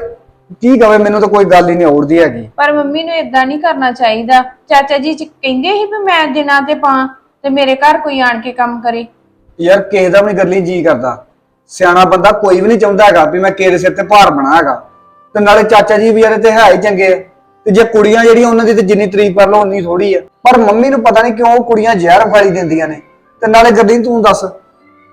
ਕੀ ਕਵੇ ਮੈਨੂੰ ਤਾਂ ਕੋਈ ਗੱਲ ਹੀ ਨਹੀਂ ਔੜਦੀ ਹੈਗੀ। ਪਰ ਮੰਮੀ ਨੂੰ ਇਦਾਂ ਨਹੀਂ ਕਰਨਾ ਚਾਹੀਦਾ। ਚਾਚਾ ਜੀ ਚ ਕਹਿੰਦੇ ਸੀ ਵੀ ਮੈਂ ਦਿਨਾਂ ਤੇ ਪਾਂ ਤੇ ਮੇਰੇ ਘਰ ਕੋਈ ਆਣ ਕੇ ਕੰਮ ਕਰੇ। ਯਾਰ ਕਿਸੇ ਦਾ ਵੀ ਨੀ ਗੱਲੀ ਜੀ ਕਰਦਾ। ਸਿਆਣਾ ਬੰਦਾ ਕੋਈ ਵੀ ਨਹੀਂ ਚਾਹੁੰਦਾ ਹੈਗਾ ਵੀ ਮੈਂ ਕਿਸੇ ਦੇ ਸਿਰ ਤੇ ਭਾਰ ਬਣਾ ਹੈਗਾ। ਤੇ ਨਾਲੇ ਚਾਚਾ ਜੀ ਵੀ ਯਾਰ ਤੇ ਹੈ ਹੀ ਚੰਗੇ ਆ। ਤੇ ਜੇ ਕੁੜੀਆਂ ਜਿਹੜੀਆਂ ਉਹਨਾਂ ਦੀ ਤੇ ਜਿੰਨੀ ਤਾਰੀਫ ਕਰ ਲਓ ਉਨੀ ਥੋੜੀ ਆ। ਪਰ ਮੰਮੀ ਨੂੰ ਪਤਾ ਨਹੀਂ ਕਿਉਂ ਉਹ ਕੁੜੀਆਂ ਜ਼ਹਿਰ ਫਾਲੀ ਦਿੰਦੀਆਂ ਨੇ। ਤੇ ਨਾਲੇ ਗੱਡੀ ਤੂੰ ਦੱਸ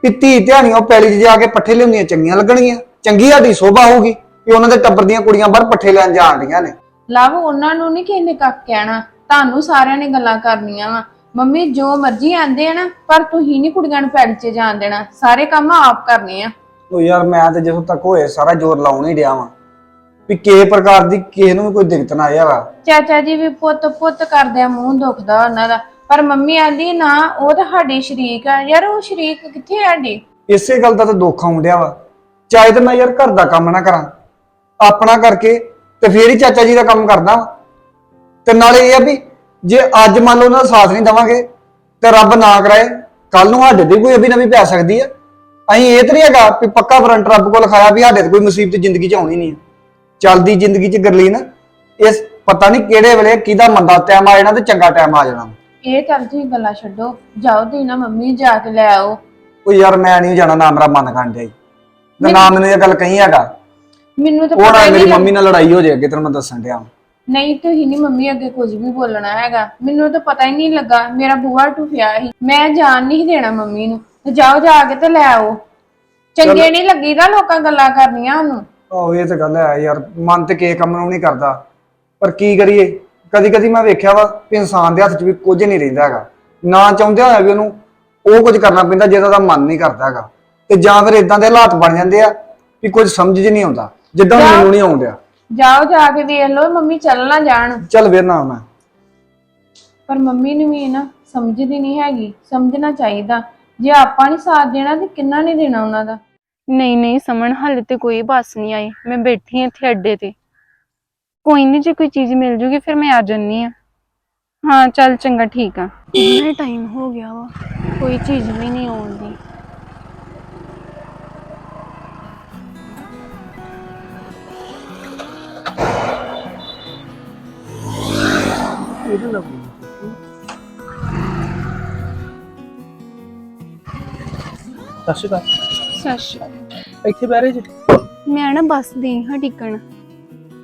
ਧੀ ਧਿਆਣੀ ਉਹ ਪੈਲੀ 'ਚ ਜਾ ਕੇ ਪੱਠੇ ਲਿਆਉਂਦੀਆਂ ਚੰਗੀਆਂ ਲੱਗਣਗੀਆਂ। ਚੰਗੀ ਸਾਡੀ ਸੋਭਾ ਹੋਊਗੀ ਕਿ ਉਹਨਾਂ ਦੇ ਟੱਬਰ ਦੀਆਂ ਕੁੜੀਆਂ ਬਾਹਰ ਪੱਠੇ ਲੈਣ ਜਾਣਦੀਆਂ ਨੇ। ਲਵ ਉਹਨਾਂ ਨੂੰ ਨਹੀਂ ਕਿਸੇ ਨੇ ਕੱਖ ਕਹਿਣਾ। ਤੁਹਾਨੂੰ ਸਾਰਿਆਂ ਨੇ ਗੱਲਾਂ ਕਰਨੀਆਂ ਵਾ। ਮੰਮੀ ਜੋ ਮਰਜ਼ੀ ਆਂਦੇ ਆ ਨਾ ਪਰ ਤੁਸੀਂ ਨਹੀਂ ਕੁੜੀਆਂ ਨੂੰ ਪੈੜ 'ਚ ਜਾਣ ਦੇਣਾ। ਸਾਰੇ ਕੰਮ ਆਪ ਕਰਨੇ ਆ। ਉਹ ਯਾਰ ਮੈਂ ਤੇ ਜਦੋਂ ਤੱਕ ਹੋਏ ਸਾਰਾ ਜ਼ੋਰ ਲਾਉਣ ਹੀ ਡਿਆ ਵਾਂ। ਵੀ ਕਿਸੇ ਪ੍ਰਕਾਰ ਦੀ ਕਿਸੇ ਨੂੰ ਵੀ ਕੋਈ ਦਿੱਕਤ ਨਾ ਆਇਆ ਵਾ ਚਾਚਾ ਜੀ ਵੀ ਪੁੱਤ ਪੁੱਤ ਕਰਦੇ ਆ ਮੂੰਹ ਦੁਖਦਾ ਉਹਨਾਂ ਦਾ। ਪਰ ਮੰਮੀ ਆਂਦੀ ਨਾ ਉਹ ਤਾਂ ਸਾਡੀ ਸ਼ਰੀਕ ਆ। ਯਾਰ ਉਹ ਸ਼ਰੀਕ ਕਿੱਥੇ ਆ ਸਾਡੀ? ਇਸੇ ਗੱਲ ਦਾ ਤਾਂ ਦੁੱਖ ਆਉਂਦਿਆ ਵਾ। ਚਾਹੇ ਤੇ ਮੈਂ ਯਾਰ ਘਰ ਦਾ ਕੰਮ ਨਾ ਕਰਾਂ। ਆਪਣਾ ਕਰਕੇ ਤੇ ਫੇਰ ਹੀ ਚਾਚਾ ਜੀ ਦਾ ਕੰਮ ਕਰਦਾ ਵਾਂ। ਤੇ ਨਾਲੇ ਇਹ ਆ ਵੀ ਜੇ ਅੱਜ ਮੰਨ ਲਓ ਉਹਨਾਂ ਦਾ ਸਾਥ ਨਹੀਂ ਦਵਾਂਗੇ ਤੇ ਰੱਬ ਨਾ ਕਰਾਏ ਕੱਲ ਨੂੰ ਸਾਡੇ ਤੇ ਕੋਈ ਅਭੀ ਨਵੀਂ ਪੈ ਸਕਦੀ ਆ। ਅਸੀਂ ਇਹ ਤਾਂ ਨਹੀਂ ਹੈਗਾ ਵੀ ਪੱਕਾ ਫਰੰਟ ਰੱਬ ਕੋਲ ਲਿਖਾਇਆ ਵੀ ਸਾਡੇ ਤੇ ਕੋਈ ਮੁਸੀਬਤ ਜ਼ਿੰਦਗੀ 'ਚ ਆਉਣੀ ਨਹੀਂ ਚੱਲਦੀ ਜ਼ਿੰਦਗੀ 'ਚ ਗਰਲੀਨ ਇਸ ਪਤਾ ਨਹੀਂ ਕਿਹੜੇ ਵੇਲੇ ਕਿਹਦਾ ਮੰਦਾ ਟਾਈਮ ਆ ਜਾਣਾ ਤੇ ਚੰਗਾ ਟਾਈਮ ਆ ਜਾਣਾ। ਇਹ ਚੱਲ ਤੁਸੀਂ ਗੱਲਾਂ ਛੱਡੋ ਜਾਓ ਤੁਸੀਂ ਨਾ ਮੰਮੀ ਜਾ ਕੇ ਲੈ ਆਓ। ਉਹ ਯਾਰ ਮੈਂ ਨਹੀਂ ਜਾਣਾ ਨਾ ਮੇਰਾ ਮਨ ਕਰਨ ਡਿਆ ਈ। ਨਾ ਮੈਨੂੰ ਇਹ ਗੱਲ ਕਹੀ ਹੈਗਾ। ਮੈਨੂੰ ਤਾਂ ਉਹ ਪਤਾ ਨਾ ਹੀ ਮੇਰੀ ਨਹੀਂ ਮੰਮੀ ਨਾਲ ਲੜਾਈ ਹੋ ਜਾਏ ਅੱਗੇ ਤੈਨੂੰ ਮੈਂ ਦੱਸਣ ਡਿਆ ਵਾਂ। ਨਹੀਂ ਤੁਸੀਂ ਨਹੀਂ ਮੰਮੀ ਅੱਗੇ ਕੁਝ ਵੀ ਬੋਲਣਾ ਹੈਗਾ। ਮੈਨੂੰ ਤਾਂ ਪਤਾ ਹੀ ਨਹੀਂ ਲੱਗਾ ਮੇਰਾ ਬੂਹਾ ਟੁੱਟਿਆ ਸੀ। ਮੈਂ ਜਾਣ ਨਹੀਂ ਦੇਣਾ ਮੰਮੀ ਨੂੰ। ਤੇ ਜਾਓ ਜਾ ਕੇ ਤੇ ਲੈ ਆਓ। ਚੰਗੇ ਨਹੀਂ ਲੱਗੀਦਾ ਲੋਕਾਂ ਗੱਲਾਂ ਕਰਨੀਆਂ ਉਹਨੂੰ। ਆਹੋ ਇਹ ਤਾਂ ਗੱਲ ਹੈ ਯਾਰ ਮਨ ਤੇ ਕਿਸੇ ਕੰਮ ਨੂੰ ਨਹੀਂ ਕਰਦਾ। ਪਰ ਕੀ ਕਰੀਏ? ਕਦੀ ਕਦੀ ਮੈਂ ਵੇਖਿਆ ਵਾ ਕਿ ਇਨਸਾਨ ਦੇ ਹੱਥ 'ਚ ਵੀ ਕੁਝ ਨਹੀਂ ਰਹਿੰਦਾ ਹੈਗਾ। ਨਾ ਚਾਹੁੰਦੇ ਹੋਇਆ ਵੀ ਉਹਨੂੰ ਉਹ ਕੁਝ ਕਰਨਾ ਪੈਂਦਾ ਜਿਹਦਾ ਦਾ ਮਨ ਨਹੀਂ ਕਰਦਾ ਹੈਗਾ। ਤੇ ਜਾਂ ਫਿਰ ਇਦਾਂ ਦੇ ਹਾਲਾਤ ਬਣ ਜਾਂਦੇ ਆ ਵੀ ਕੁਝ ਸਮਝ 'ਚ ਨਹੀਂ ਆਉਂਦਾ ਜਿੱਦਾਂ ਜਾ। ਮੈਨੂੰ ਨਹੀਂ ਆਉਂਦਿਆ। ਜਾਓ ਜਾ ਕੇ ਵੇਖ ਲਓ ਮੰਮੀ ਚੱਲ ਨਾ ਜਾਣ। ਚੱਲ ਵੇਰ ਨਾ ਮੈਂ ਪਰ ਮੰਮੀ ਨੂੰ ਵੀ ਨਾ ਸਮਝਦੀ ਨਹੀਂ ਹੈਗੀ ਸਮਝਣਾ ਚਾਹੀਦਾ। ਜੇ ਆਪਾਂ ਨਹੀਂ ਸਾਥ ਦੇਣਾ ਤੇ ਕਿੰਨਾ ਨਹੀਂ ਦੇਣਾ ਉਹਨਾਂ ਦਾ। ਨਹੀਂ ਨਹੀਂ ਸਮਣ ਹਾਲੇ ਤੇ ਕੋਈ ਬੱਸ ਨਹੀਂ ਆਈ ਮੈਂ ਬੈਠੀ ਹਾਂ ਇੱਥੇ ਅੱਡੇ ਤੇ ਕੋਈ ਨਹੀਂ ਜੇ ਕੋਈ ਚੀਜ਼ ਮਿਲ ਜੂਗੀ ਫਿਰ ਮੈਂ ਆ ਜੰਨੀ ਆ ਹਾਂ ਚੱਲ ਚੰਗਾ ਠੀਕ ਆ ਇੰਨਾ ਟਾਈਮ ਹੋ ਗਿਆ ਵਾ ਕੋਈ ਚੀਜ਼ ਵੀ ਨਹੀਂ ਆਉਂਦੀ ਸਤਿ ਸ਼੍ਰੀ ਅਕਾਲ। ਸੱਚ ਇੱਥੇ ਬਹਿ ਰਹੇ ਜੀ? ਮੈਂ ਨਾ ਬੱਸ ਦੀ ਹਾਂ ਟਿਕਣ।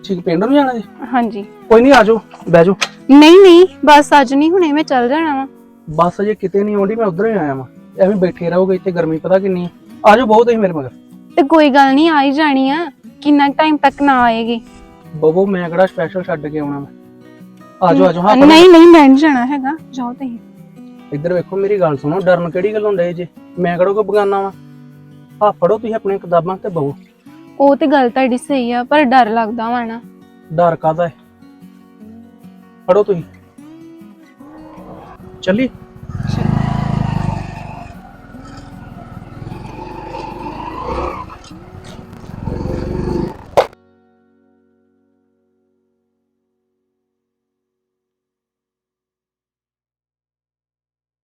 ਠੀਕ ਪਿੰਡ ਨੂੰ ਜਾਣਾ ਜੀ? ਹਾਂਜੀ। ਕੋਈ ਨਹੀਂ ਆਜੋ ਬਹਿ ਜਾਓ। ਨਹੀਂ ਨਹੀਂ ਬੱਸ ਅੱਜ ਨਹੀਂ ਹੁਣੇ ਮੈਂ ਚੱਲ ਜਾਣਾ ਵਾ। ਬੱਸ ਅਜੇ ਕਿਤੇ ਨਹੀਂ ਆਉਂਦੀ ਮੈਂ ਉਧਰ ਹੀ ਆਇਆ ਵਾਂ। ਐਵੇਂ ਬੈਠੇ ਰਹੋਗੇ ਇੱਥੇ ਗਰਮੀ ਪਤਾ ਕਿੰਨੀ ਹੈ ਆਜੋ ਬਹੁਤ ਹੀ ਮੇਰੇ ਮਗਰ। ਤੇ ਕੋਈ ਗੱਲ ਨਹੀਂ ਆ ਹੀ ਜਾਣੀ ਆ। ਕਿੰਨਾ ਟਾਈਮ ਤੱਕ ਨਾ ਆਏਗੀ। ਬਬੋ ਮੈਂ ਕਿਹੜਾ ਸਪੈਸ਼ਲ ਛੱਡ ਕੇ ਆਉਣਾ ਮੈਂ ਆਜੋ ਆਜੋ ਹਾਂ ਨਹੀਂ ਨਹੀਂ ਮੈਂ ਨੀ ਜਾਣਾ ਹੈਗਾ। ਜਾਓ ਤੁਸੀਂ। ਇੱਧਰ ਵੇਖੋ ਮੇਰੀ ਗੱਲ ਸੁਣੋ ਡਰਨ ਕਿਹੜੀ ਗੱਲੋਂ ਡੇ ਜੇ? ਮੈਂ ਕਿਹੜਾ ਕੋ ਬਗਾਨਾ ਵਾਂ? ਆ ਫੜੋ ਤੁਸੀਂ ਆਪਣੀਆਂ ਕਿਤਾਬਾਂ ਤੇ ਬਹੋ। ਉਹ ਤੇ ਗੱਲ ਤੁਹਾਡੀ ਸਹੀ ਆ ਪਰ ਡਰ ਲੱਗਦਾ ਵਾ ਨਾ। ਡਰ ਕਾਦਾ ਹੈ? ਫੜੋ ਤੁਸੀਂ। ਚੱਲੀ।